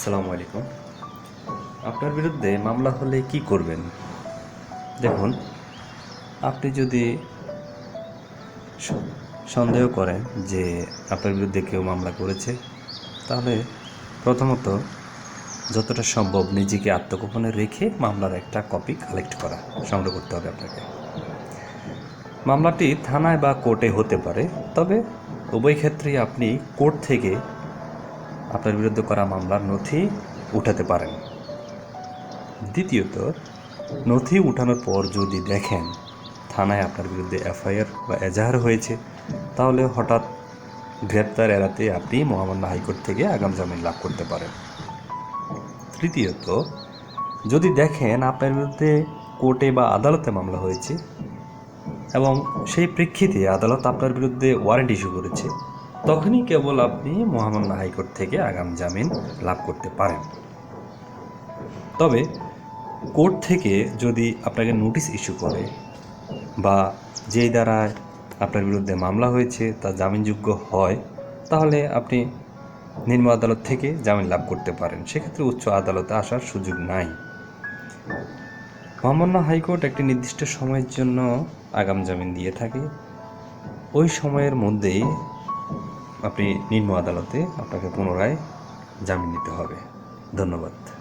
আসসালামু আলাইকুম। আপনার বিরুদ্ধে মামলা হলে কি করবেন? দেখুন, আপনি যদি সন্দেহ করেন যে আপনার বিরুদ্ধে কেউ মামলা করেছে, তাহলে প্রথমত যতটা সম্ভব নিজেকে আত্মগোপনে রেখে মামলার একটা কপি কালেক্ট করা, সংগ্রহ করতে হবে আপনাকে। মামলাটি থানায় বা কোর্টে হতে পারে, তবে উভয় ক্ষেত্রেই আপনি কোর্ট থেকে আপনার বিরুদ্ধে করা মামলার নথি উঠাতে পারেন। দ্বিতীয়ত, নথি উঠানোর পর যদি দেখেন থানায় আপনার বিরুদ্ধে এফআইআর বা এজাহার হয়েছে, তাহলে হঠাৎ গ্রেপ্তার এড়াতে আপনি মহামান্য হাইকোর্ট থেকে আগাম জামিন লাভ করতে পারেন। তৃতীয়ত, যদি দেখেন আপনার বিরুদ্ধে কোর্টে বা আদালতে মামলা হয়েছে এবং সেই প্রেক্ষিতে আদালত আপনার বিরুদ্ধে ওয়ারেন্ট ইস্যু করেছে তখনই কেবল আপনি মহামান্য হাইকোর্ট থেকে আগাম জামিন লাভ করতে পারেন। তবে কোর্ট থেকে যদি আপনাকে নোটিশ ইস্যু করে বা যেই দ্বারায় আপনার বিরুদ্ধে মামলা হয়েছে তা জামিনযোগ্য হয়, তাহলে আপনি নিম্ন আদালত থেকে জামিন লাভ করতে পারেন। সেক্ষেত্রে উচ্চ আদালতে আসার সুযোগ নাই। মহামান্য হাইকোর্ট একটি নির্দিষ্ট সময়ের জন্য আগাম জামিন দিয়ে থাকে। ওই সময়ের মধ্যেই আপনি নিম্ন আদালতে আপনাকে পুনরায় জামিন নিতে হবে। ধন্যবাদ।